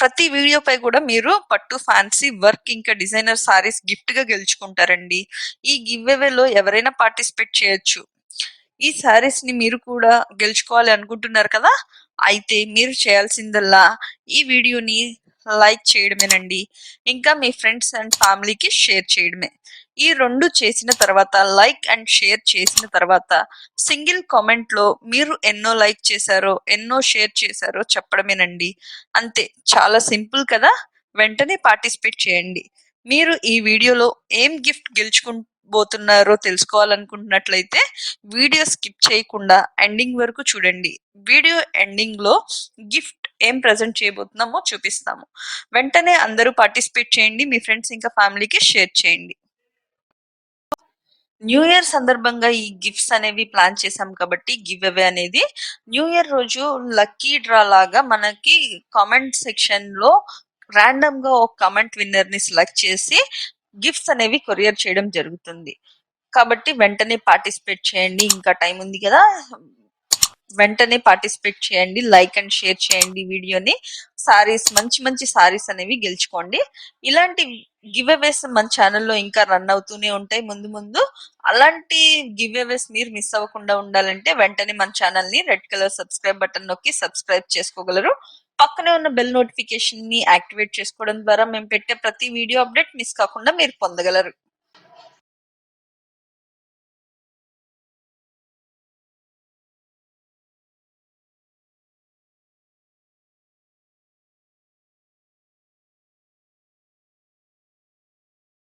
ప్రతి వీడియో పై కూడా మీరు పట్టు ఫ్యాన్సీ వర్క్ ఇంకా డిజైనర్ సారీస్ గిఫ్ట్గా గెలుచుకుంటారండి. ఈ గివ్లో ఎవరైనా పార్టిసిపేట్ చేయొచ్చు. ఈ సారీస్ని మీరు కూడా గెలుచుకోవాలి అనుకుంటున్నారు కదా? అయితే మీరు చేయాల్సిందల్లా ఈ వీడియోని లైక్ చేయడమేనండి. ఇంకా మీ ఫ్రెండ్స్ అండ్ ఫ్యామిలీకి షేర్ చేయడమే. ఈ రెండు చేసిన తర్వాత లైక్ అండ్ షేర్ చేసిన తర్వాత సింగిల్ కామెంట్లో మీరు ఎన్నో లైక్ చేశారో ఎన్నో షేర్ చేశారో చెప్పడమేనండి. అంతే. చాలా సింపుల్ కదా? వెంటనే పార్టిసిపేట్ చేయండి. మీరు ఈ వీడియోలో ఏం గిఫ్ట్ గెలుచుకోబోతున్నారో తెలుసుకోవాలనుకుంటున్నట్లయితే వీడియో స్కిప్ చేయకుండా ఎండింగ్ వరకు చూడండి. వీడియో ఎండింగ్లో గిఫ్ట్ ఏం ప్రజెంట్ చేయబోతున్నామో చూపిస్తాము. వెంటనే అందరూ పార్టిసిపేట్ చేయండి. మీ ఫ్రెండ్స్ ఇంకా ఫ్యామిలీకి షేర్ చేయండి. న్యూ ఇయర్ సందర్భంగా ఈ గిఫ్ట్స్ అనేవి ప్లాన్ చేసాం కాబట్టి గివ్ అవే అనేది న్యూ ఇయర్ రోజు లక్కీ డ్రా లాగా మనకి కామెంట్ సెక్షన్లో ర్యాండమ్గా ఒక కామెంట్ విన్నర్ని సెలెక్ట్ చేసి గిఫ్ట్స్ అనేవి కొరియర్ చేయడం జరుగుతుంది. కాబట్టి వెంటనే పార్టిసిపేట్ చేయండి. ఇంకా టైం ఉంది కదా. వెంటనే పార్టిసిపేట్ చేయండి. లైక్ అండ్ షేర్ చేయండి వీడియోని సారీస్ మంచి మంచి సారీస్ అనేవి గెలుచుకోండి. ఇలాంటి గివ్ అవేస్ మన ఛానల్లో ఇంకా రన్ అవుతూనే ఉంటాయి ముందు ముందు. అలాంటి గివ్ అవేస్ మీరు మిస్ అవ్వకుండా ఉండాలంటే వెంటనే మన ఛానల్ని రెడ్ కలర్ సబ్స్క్రైబ్ బటన్ నొక్కి సబ్స్క్రైబ్ చేసుకోగలరు. పక్కనే ఉన్న బెల్ నోటిఫికేషన్ని యాక్టివేట్ చేసుకోవడం ద్వారా మేము పెట్టే ప్రతి వీడియో అప్డేట్ మిస్ కాకుండా మీరు పొందగలరు.